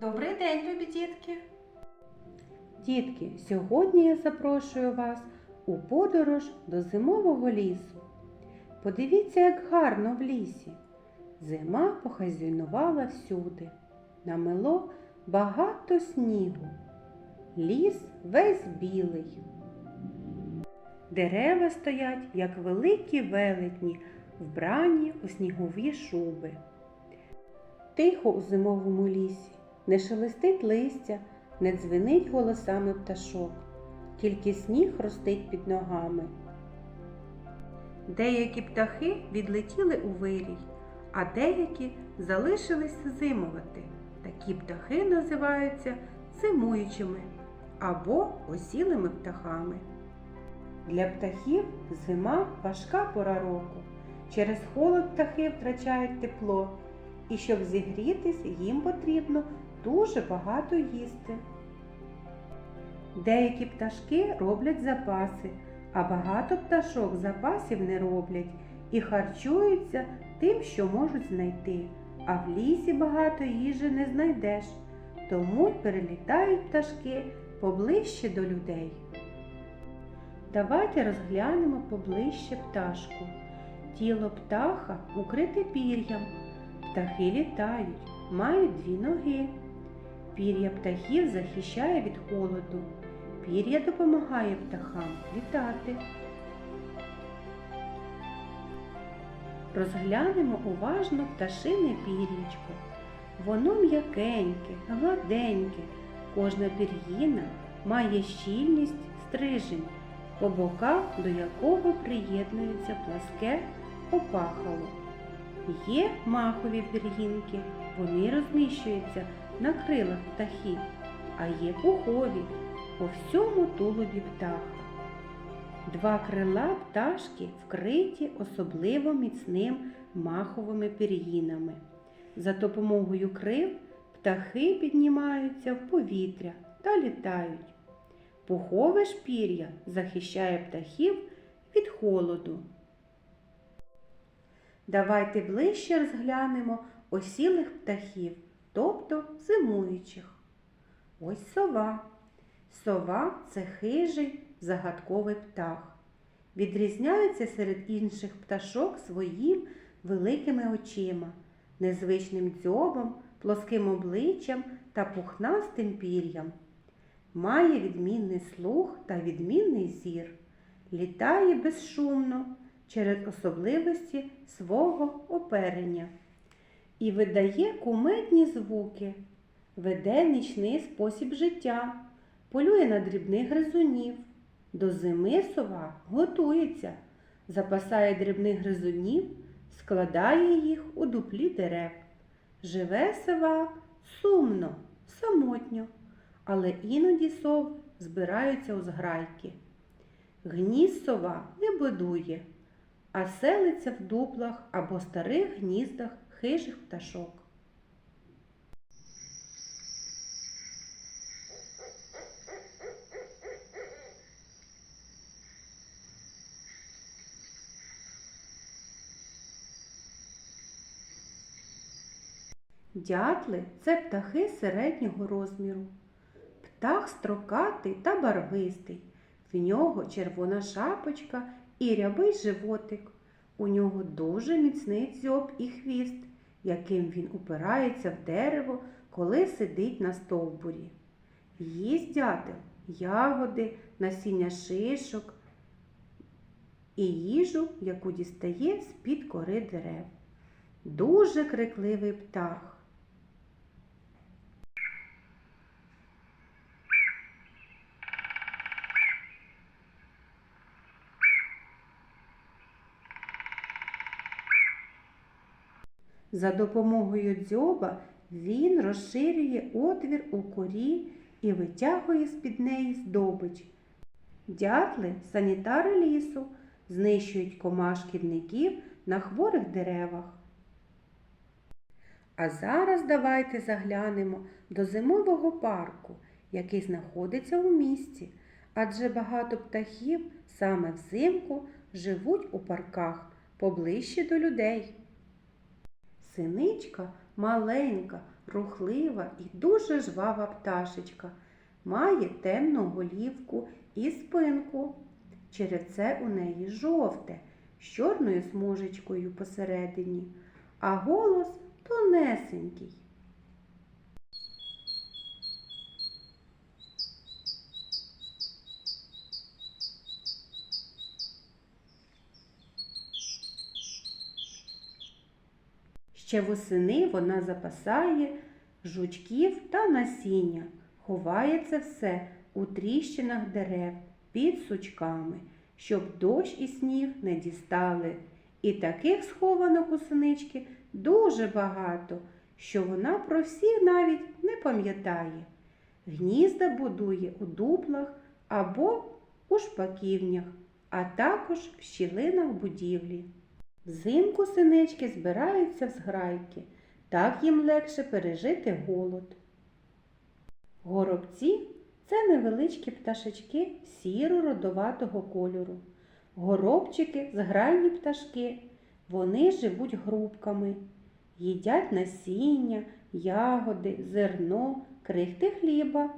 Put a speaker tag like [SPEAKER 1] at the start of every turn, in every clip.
[SPEAKER 1] Добрий день, любі дітки!
[SPEAKER 2] Дітки, сьогодні я запрошую вас у подорож до зимового лісу. Подивіться, як гарно в лісі. Зима похазяйнувала всюди. Намело багато снігу. Ліс весь білий. Дерева стоять, як великі велетні, вбрані у снігові шуби. Тихо у зимовому лісі, не шелестить листя, не дзвенить голосами пташок, тільки сніг ростить під ногами. Деякі птахи відлетіли у вирій, а деякі залишились зимувати. Такі птахи називаються зимуючими або осілими птахами. Для птахів зима важка пора року. Через холод птахи втрачають тепло, і щоб зігрітись, їм потрібно дуже багато їсти. Деякі пташки роблять запаси, а багато пташок запасів не роблять і харчуються тим, що можуть знайти. А в лісі багато їжі не знайдеш, тому й перелітають пташки поближче до людей. Давайте розглянемо поближче пташку. Тіло птаха укрите пір'ям. Птахи літають, мають дві ноги. Пір'я птахів захищає від холоду. Пір'я допомагає птахам літати. Розглянемо уважно пташине пір'ячко. Воно м'якеньке, гладеньке, кожна пір'їна має щільність стрижень, по боках до якого приєднується пласке опахало. Є махові пір'їнки, вони розміщуються на крилах птахів, а є пухові по всьому тулубі птаха. Два крила пташки вкриті особливо міцним маховими пір'їнами. За допомогою крил птахи піднімаються в повітря та літають. Пухове ж пір'я захищає птахів від холоду. Давайте ближче розглянемо осілих птахів, тобто зимуючих. Ось сова. Сова це хижий загадковий птах. Відрізняється серед інших пташок своїм великими очима, незвичним дзьобом, плоским обличчям та пухнастим пір'ям. Має відмінний слух та відмінний зір. Літає безшумно через особливості свого оперення і видає кумедні звуки, веде нічний спосіб життя, полює на дрібних гризунів. До зими сова готується, запасає дрібних гризунів, складає їх у дуплі дерев. Живе сова сумно, самотньо, але іноді сови збираються у зграйки. Гнізд сова не будує, а селиться в дуплах або старих гніздах хижих пташок. Дятли це птахи середнього розміру. Птах строкатий та барвистий. В нього червона шапочка і рябий животик. У нього дуже міцний дзьоб і хвіст, яким він упирається в дерево, коли сидить на стовбурі. Їсть дятел ягоди, насіння шишок і їжу, яку дістає з-під кори дерев. Дуже крикливий птах. За допомогою дзьоба він розширює отвір у корі і витягує з-під неї здобич. Дятли санітари лісу знищують комах шкідників на хворих деревах. А зараз давайте заглянемо до зимового парку, який знаходиться у місті, адже багато птахів саме взимку живуть у парках поближче до людей. Синичка маленька, рухлива і дуже жвава пташечка. Має темну голівку і спинку. Через це у неї жовте, з чорною смужечкою посередині, а голос тонесенький. Ще восени вона запасає жучків та насіння, ховає це все у тріщинах дерев під сучками, щоб дощ і сніг не дістали. І таких схованок у синички дуже багато, що вона про всіх навіть не пам'ятає. Гнізда будує у дуплах або у шпаківнях, а також в щілинах будівлі. Взимку синички збираються в зграйки, так їм легше пережити голод. Горобці це невеличкі пташечки сіро-родоватого кольору. Горобчики зграйні пташки. Вони живуть грубками, їдять насіння, ягоди, зерно, крихти хліба.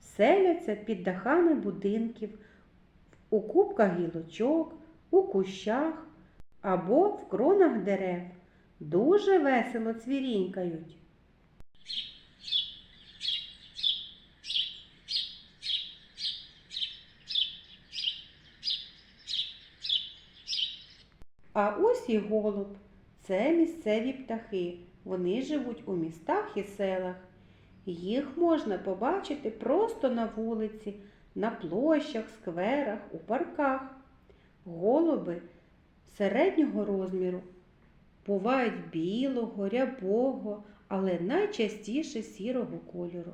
[SPEAKER 2] Селяться під дахами будинків, у кубках гілочок, у кущах або в кронах дерев. Дуже весело цвірінькають. А ось і голуб. Це місцеві птахи. Вони живуть у містах і селах. Їх можна побачити просто на вулиці, на площах, скверах, у парках. Голуби середнього розміру бувають білого, рябого, але найчастіше сірого кольору.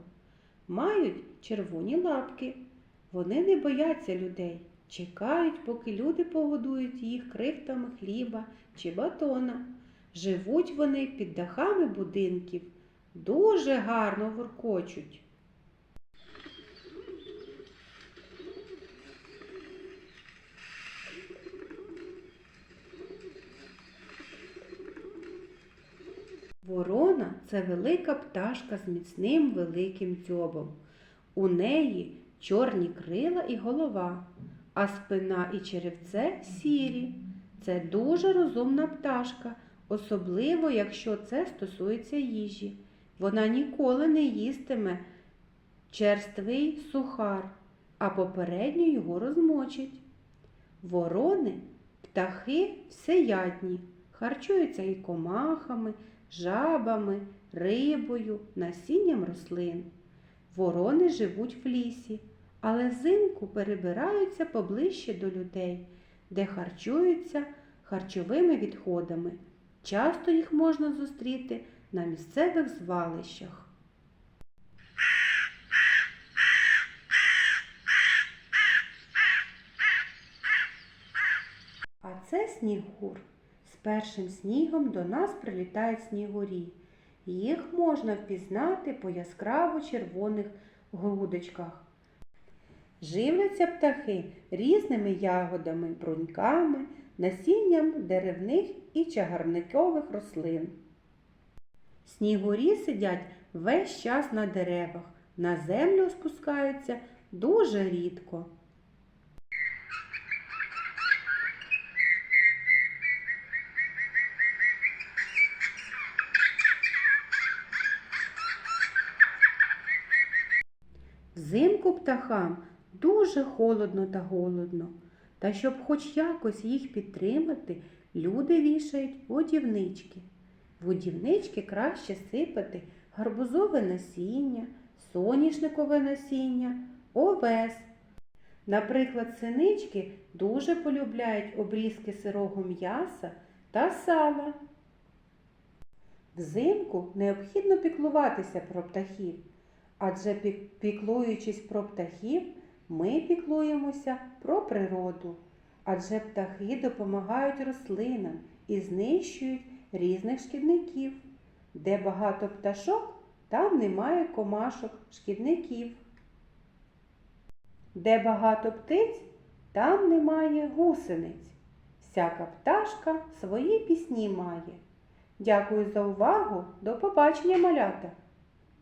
[SPEAKER 2] Мають червоні лапки. Вони не бояться людей, чекають, поки люди погодують їх крихтами хліба чи батона. Живуть вони під дахами будинків, дуже гарно воркочуть. Ворона це велика пташка з міцним великим дзьобом. У неї чорні крила і голова, а спина і черевце сірі. Це дуже розумна пташка, особливо якщо це стосується їжі. Вона ніколи не їстиме черствий сухар, а попередньо його розмочить. Ворони птахи всеядні, харчуються і комахами, жабами, рибою, насінням рослин. Ворони живуть в лісі, але взимку перебираються поближче до людей, де харчуються харчовими відходами. Часто їх можна зустріти на місцевих звалищах. А це снігур. Першим снігом до нас прилітають снігурі. Їх можна впізнати по яскраво червоних грудочках. Живляться птахи різними ягодами, бруньками, насінням деревних і чагарникових рослин. Снігурі сидять весь час на деревах, на землю спускаються дуже рідко. Взимку птахам дуже холодно та голодно. Та щоб хоч якось їх підтримати, люди вішають водівнички. Водівнички краще сипати гарбузове насіння, соняшникове насіння, овес. Наприклад, синички дуже полюбляють обрізки сирого м'яса та сала. Взимку необхідно піклуватися про птахів, адже піклуючись про птахів, ми піклуємося про природу, адже птахи допомагають рослинам і знищують різних шкідників. Де багато пташок, там немає комашок, шкідників. Де багато птиць, там немає гусениць. Всяка пташка свої пісні має. Дякую за увагу. До побачення, малята!